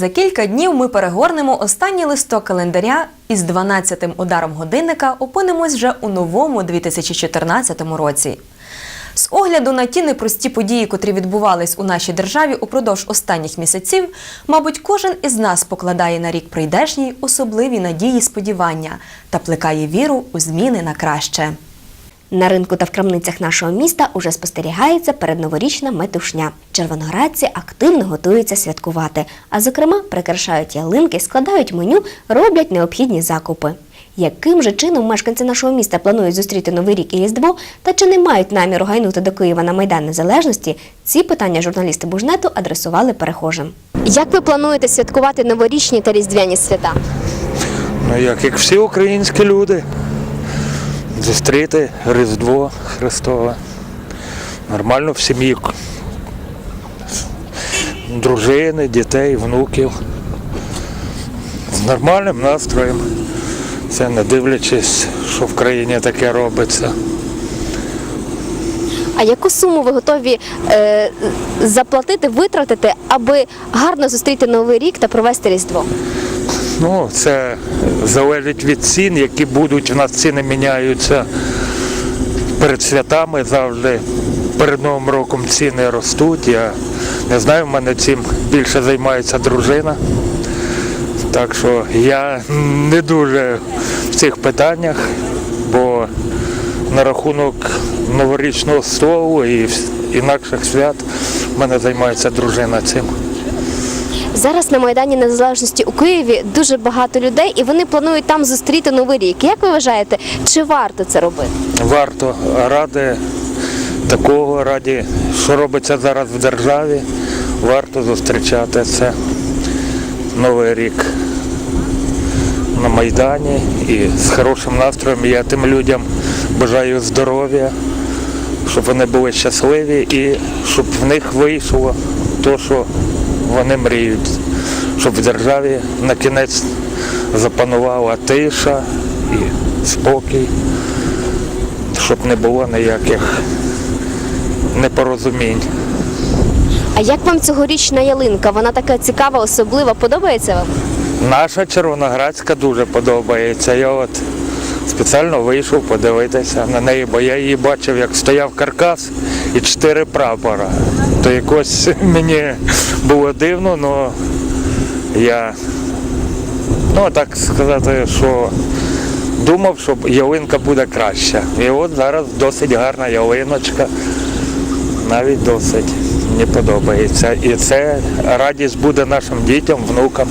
За кілька днів ми перегорнемо останній листок календаря і з 12-тим ударом годинника опинимось вже у новому 2014 році. З огляду на ті непрості події, котрі відбувались у нашій державі упродовж останніх місяців, мабуть, кожен із нас покладає на рік прийдешній особливі надії сподівання та плекає віру у зміни на краще. На ринку та в крамницях нашого міста уже спостерігається передноворічна метушня. Червоноградці активно готуються святкувати, а зокрема прикрашають ялинки, складають меню, роблять необхідні закупи. Яким же чином мешканці нашого міста планують зустріти Новий рік і Різдво, та чи не мають наміру гайнути до Києва на Майдан Незалежності, ці питання журналісти Бужнету адресували перехожим. Як ви плануєте святкувати новорічні та різдвяні свята? Ну як, як всі українські люди. Зустріти Різдво Христове. Нормально в сім'ї. Дружини, дітей, внуків. З нормальним настроєм. Це не дивлячись, що в країні таке робиться. А яку суму ви готові е, заплатити, витратити, аби гарно зустріти Новий рік та провести Різдво? Ну, це залежить від цін, які будуть. У нас ціни міняються перед святами завжди. Перед Новим роком ціни ростуть. Я не знаю, в мене цим більше займається дружина. Так що я не дуже в цих питаннях, бо на рахунок новорічного столу і інакших свят в мене займається дружина цим. Зараз на Майдані Незалежності у Києві дуже багато людей, і вони планують там зустріти Новий рік. Як ви вважаєте, чи варто це робити? варто ради такого, раді, що робиться зараз в державі, варто зустрічати це Новий рік на Майдані і з хорошим настроєм. Я тим людям бажаю здоров'я, щоб вони були щасливі і щоб в них вийшло те, що вони мріють, щоб в державі на кінець запанувала тиша і спокій щоб не було ніяких непорозумінь. А як вам цьогорічна ялинка? Вона така цікава, особлива. Подобається вам? Наша червоноградська дуже подобається. Я от спеціально вийшов подивитися на неї, бо я її бачив, як стояв каркас і чотири прапора. То якось мені було дивно, але я, ну так сказати, що думав, що ялинка буде краща. І от зараз досить гарна ялиночка. Навіть досить мені подобається. І це радість буде нашим дітям, внукам.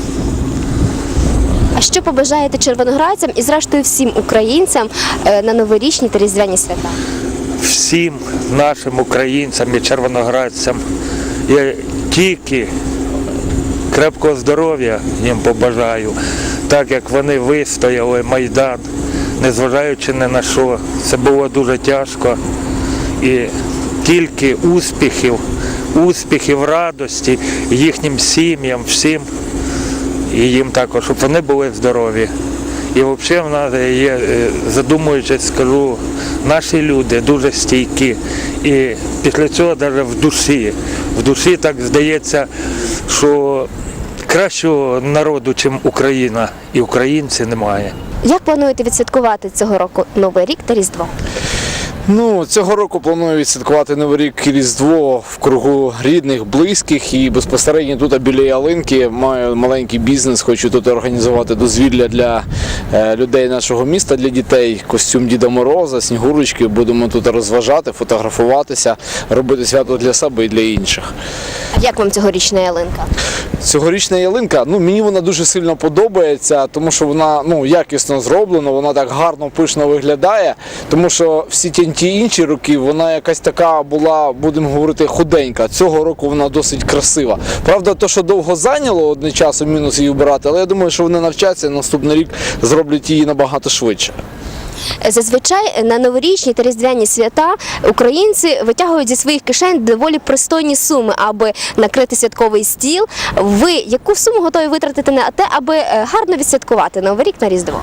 А що побажаєте червоноградцям і, зрештою, всім українцям е, на новорічні та різдвяні свята? Всім нашим українцям і червоноградцям. Я тільки крепкого здоров'я їм побажаю, так як вони вистояли Майдан, незважаючи ні на що. Це було дуже тяжко. І тільки успіхів, успіхів, радості їхнім сім'ям, всім, і їм також, щоб вони були здорові. І взагалі в нас є, е, задумуючись, скажу, наші люди дуже стійкі. І після цього навіть в душі. В душі так здається, що кращого народу, ніж Україна, і українці немає. Як плануєте відсвяткувати цього року Новий рік та Різдво? Ну, цього року планую відсвяткувати Новий рік і Різдво в кругу рідних, близьких і безпосередньо тут біля ялинки маю маленький бізнес, хочу тут організувати дозвілля для е, людей нашого міста, для дітей, костюм Діда Мороза, Снігурочки. Будемо тут розважати, фотографуватися, робити свято для себе і для інших. А як вам цьогорічна ялинка? Цьогорічна ялинка, ну мені вона дуже сильно подобається, тому що вона ну якісно зроблена, вона так гарно пишно виглядає. Тому що всі ті, ті інші роки вона якась така була, будемо говорити, худенька. Цього року вона досить красива. Правда, то, що довго зайняло одне часу, мінус її вбирати, але я думаю, що вони навчаться наступний рік зроблять її набагато швидше. Зазвичай на новорічні та різдвяні свята українці витягують зі своїх кишень доволі пристойні суми, аби накрити святковий стіл. Ви яку суму готові витратити на те, аби е, гарно відсвяткувати Новий рік на Різдво?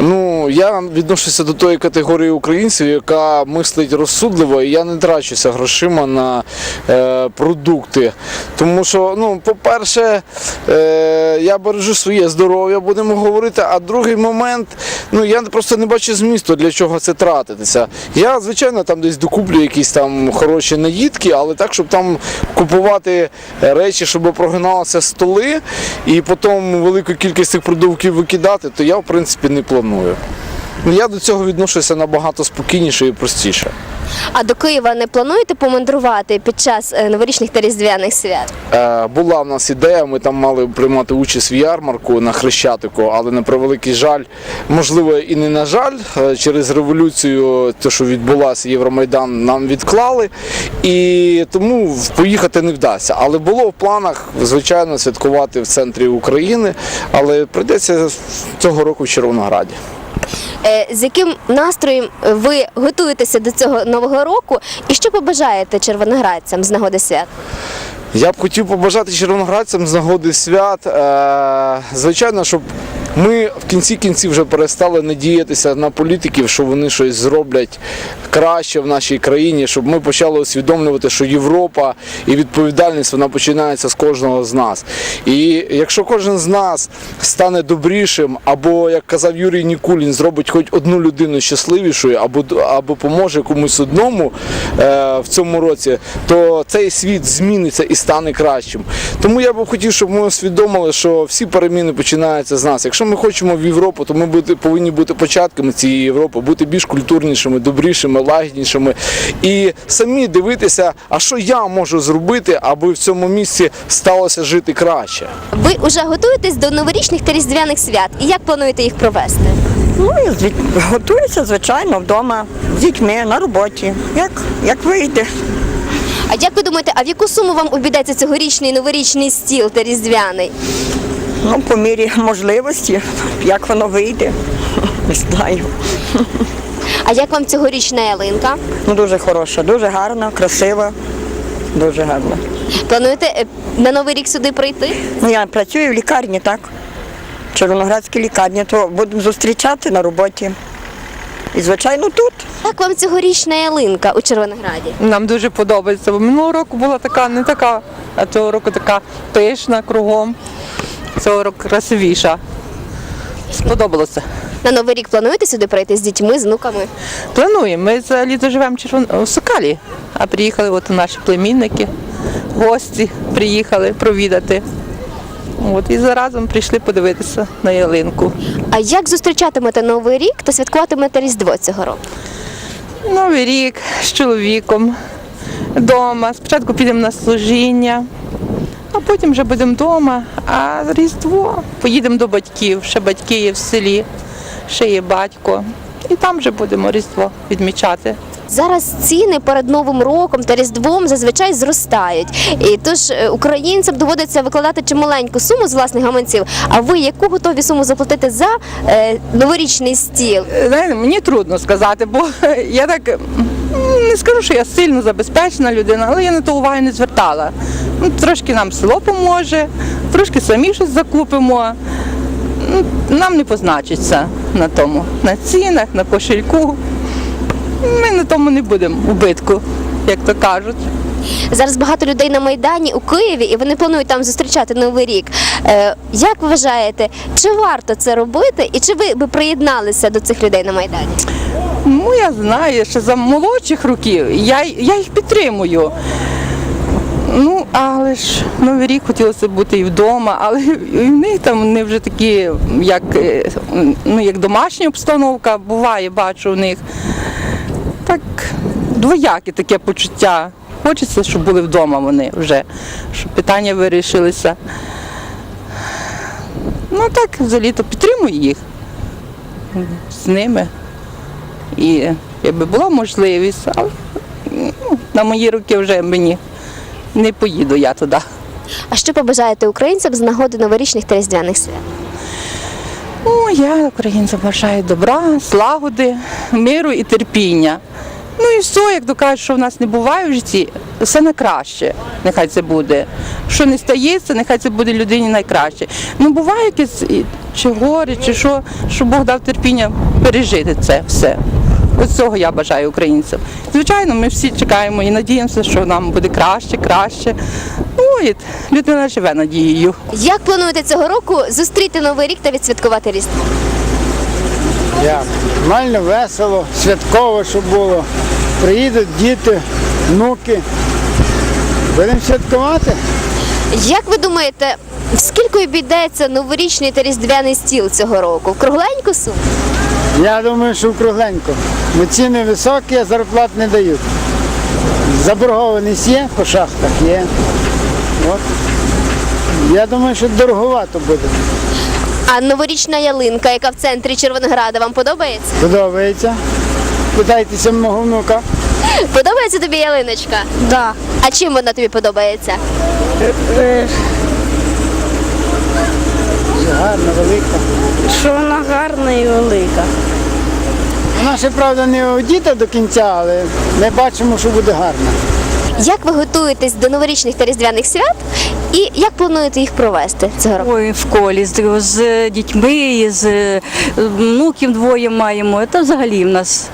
Ну, я відношуся до тої категорії українців, яка мислить розсудливо, і я не трачуся грошима на е, продукти. Тому що, ну, по-перше, е, я бережу своє здоров'я, будемо говорити. А другий момент, ну я просто не бачу змісту, для чого це тратитися. Я, звичайно, там десь докуплю якісь там хороші наїдки, але так, щоб там купувати речі, щоб прогиналися столи, і потім велику кількість цих продуктів викидати, то я в принципі не планую пропонує. Ну, Я до цього відношуся набагато спокійніше і простіше. А до Києва не плануєте помандрувати під час е, новорічних та різдвяних свят? Е, була в нас ідея, ми там мали приймати участь в ярмарку на Хрещатику, але на превеликий жаль, можливо, і не на жаль, е, через революцію, те, що відбулася Євромайдан, нам відклали, і тому поїхати не вдасться. Але було в планах, звичайно, святкувати в центрі України, але прийдеться цього року в Червонограді. Е, З яким настроєм ви готуєтеся до цього нового року і що побажаєте червоноградцям з нагоди свят? Я б хотів побажати червоноградцям з нагоди свят. Е, звичайно, щоб ми в кінці кінців вже перестали надіятися на політиків, що вони щось зроблять краще в нашій країні, щоб ми почали усвідомлювати, що Європа і відповідальність вона починається з кожного з нас. І якщо кожен з нас стане добрішим, або як казав Юрій Нікулін, зробить хоч одну людину щасливішою, або або поможе комусь одному е, в цьому році, то цей світ зміниться і стане кращим. Тому я б хотів, щоб ми усвідомили, що всі переміни починаються з нас. Якщо ми хочемо в Європу, то ми бути, повинні бути початками цієї Європи, бути більш культурнішими, добрішими, лагіднішими і самі дивитися, а що я можу зробити, аби в цьому місці сталося жити краще. Ви вже готуєтесь до новорічних та різдвяних свят і як плануєте їх провести? Ну, і готуюся, звичайно, вдома, з дітьми, на роботі. Як, як вийде? А як ви думаєте, а в яку суму вам обійдеться цьогорічний новорічний стіл та різдвяний? Ну, по мірі можливості, як воно вийде, не знаю. А як вам цьогорічна ялинка? Ну, дуже хороша, дуже гарна, красива, дуже гарна. Плануєте е, на новий рік сюди прийти? Ну, я працюю в лікарні, так? В Червоноградській лікарні, то будемо зустрічати на роботі. І, звичайно, тут. Як вам цьогорічна ялинка у Червонограді? Нам дуже подобається. Бо минулого року була така, не така, а цього року така пишна кругом. Цього року красивіша. Сподобалося. На новий рік плануєте сюди прийти з дітьми, з внуками? Плануємо. Ми взагалі живемо в. Сокалі, а приїхали от наші племінники, гості приїхали провідати. От, і заразом прийшли подивитися на ялинку. А як зустрічатимете новий рік та святкуватимете Різдво цього року? Новий рік з чоловіком вдома. Спочатку підемо на служіння, а потім вже будемо вдома. А Різдво поїдемо до батьків. Ще батьки є в селі, ще є батько. І там вже будемо Різдво відмічати. Зараз ціни перед Новим роком та Різдвом зазвичай зростають. І тож е, українцям доводиться викладати чималеньку суму з власних гаманців. А ви яку готові суму заплатити за е, новорічний стіл? Знаєте, мені трудно сказати, бо я так не скажу, що я сильно забезпечена людина, але я на то уваги не звертала. Ну, трошки нам село поможе, трошки самі щось закупимо. Ну, Нам не позначиться на тому, на цінах, на кошельку. Ми на тому не будемо убитку, як то кажуть. Зараз багато людей на майдані у Києві, і вони планують там зустрічати новий рік. Е, як вважаєте, чи варто це робити, і чи ви би приєдналися до цих людей на майдані? Ну, я знаю, що за молодших років я, я їх підтримую. Ну, але ж Новий рік хотілося бути і вдома, але і в них там вони вже такі, як, е, ну, як домашня обстановка, буває, бачу у них. Так двояке таке почуття. Хочеться, щоб були вдома вони вже, щоб питання вирішилися. Ну так, взагалі то підтримую їх з ними. І якби була можливість, але ну, на мої роки вже мені не поїду я туди. А що побажаєте українцям з нагоди новорічних та різдвяних свят? Ну, я українцям бажаю добра, слагоди, миру і терпіння. Ну і все, як то кажуть, що в нас не буває в житті, все на краще. Нехай це буде. Що не стається, нехай це буде людині найкраще. Ну буває якесь, чи горе, чи що, щоб Бог дав терпіння пережити це все. Ось цього я бажаю українцям. Звичайно, ми всі чекаємо і надіємося, що нам буде краще, краще. Ну і людина живе надією. Як плануєте цього року зустріти новий рік та відсвяткувати Різдво? Як? Нормально, весело, святково, щоб було. Приїдуть діти, внуки. Будемо святкувати. Як ви думаєте, скільки обійдеться новорічний та різдвяний стіл цього року? В кругленьку суму? Я думаю, що кругленько. Бо ціни високі, а зарплат не дають. Заборгованість є по шахтах є. От. Я думаю, що дороговато буде. А новорічна ялинка, яка в центрі Червонограда, вам подобається? Подобається. Питайтеся мого внука. Подобається тобі ялиночка? Да. А чим вона тобі подобається? Гарна, велика. Що вона гарна і велика. Вона ще, правда, не одіта до кінця, але ми бачимо, що буде гарна. Як ви готуєтесь до новорічних та різдвяних свят? І як плануєте їх провести цього року? Ой, в колі з, з дітьми, з е, внуків двоє маємо. Це взагалі в нас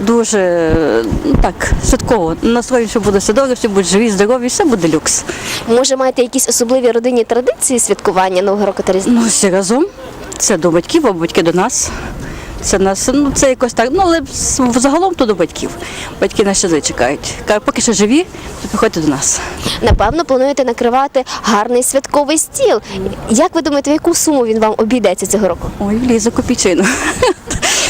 дуже ну, так святково. Настроєм, що буде все добре, всі будуть живі, здорові, все буде люкс. Може, маєте якісь особливі родинні традиції святкування Нового року та Різдва? Ну, всі разом. Це до батьків, а батьки до нас. Це нас, ну це якось так. Ну але загалом то до батьків. Батьки нас сюди чекають. Кажуть, поки що живі, то приходьте до нас. Напевно, плануєте накривати гарний святковий стіл. Як ви думаєте, в яку суму він вам обійдеться цього року? Ой, влізе копійчину.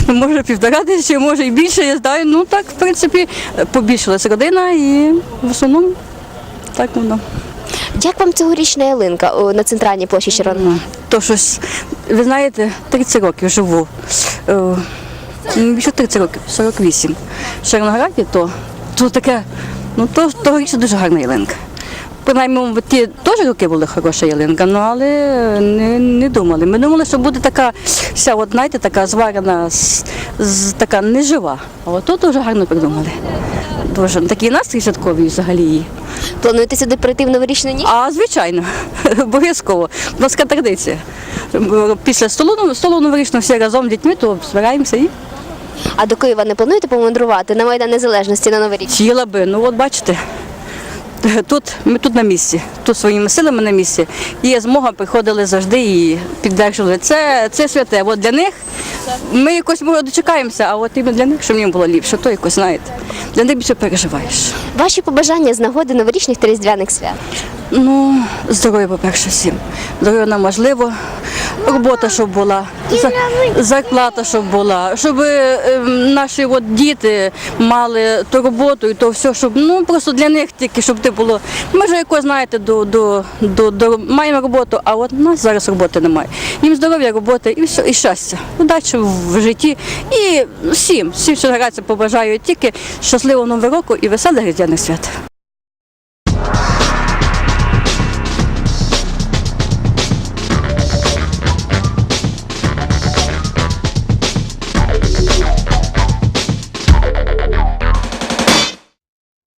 Ну, Може півтора тисячі, може і більше, я знаю. Ну так, в принципі, побільшилась родина і в основному так воно. Як вам цьогорічна ялинка на центральній площі Червоного? Ну, То щось, ви знаєте, 30 років живу. Е, ну, Більше 30 років, 48. В Чернограді, то, то таке, ну то тогоріч дуже гарна ялинка. Принаймні, ті теж роки були хороша ялинка, ну але не, не думали. Ми думали, що буде така вся, от, знаєте, така зварена, з, з, така нежива. А от тут дуже гарно придумали. Дуже такий настрій святковий взагалі. Плануєте сюди прийти в новорічну ніч? А звичайно, обов'язково. У нас така традиція. Після столу, столу новорічного всі разом з дітьми, то збираємося і А до Києва не плануєте помандрувати на Майдан Незалежності на Новий рік? би. Ну от бачите, тут ми тут на місці, тут своїми силами на місці. Є змога, приходили завжди і піддержували. Це, це святе. От для них ми якось може дочекаємося, а от іменно для них, щоб їм було ліпше, то якось знаєте. Для них більше переживаєш. Ваші побажання з нагоди новорічних та різдвяних свят. Ну, здоров'я, по-перше, всім. Здоров'я нам важливо, робота, щоб була, зарплата, щоб була, щоб е, наші от діти мали ту роботу і то все, щоб ну просто для них тільки, щоб ти було. Ми вже якось знаєте, до, до, до, до маємо роботу, а от нас зараз роботи немає. Їм здоров'я, роботи і все, і щастя, удачі в житті. І всім, всім, що грається, побажаю тільки щасливого нового року і веселих різдвяних свят.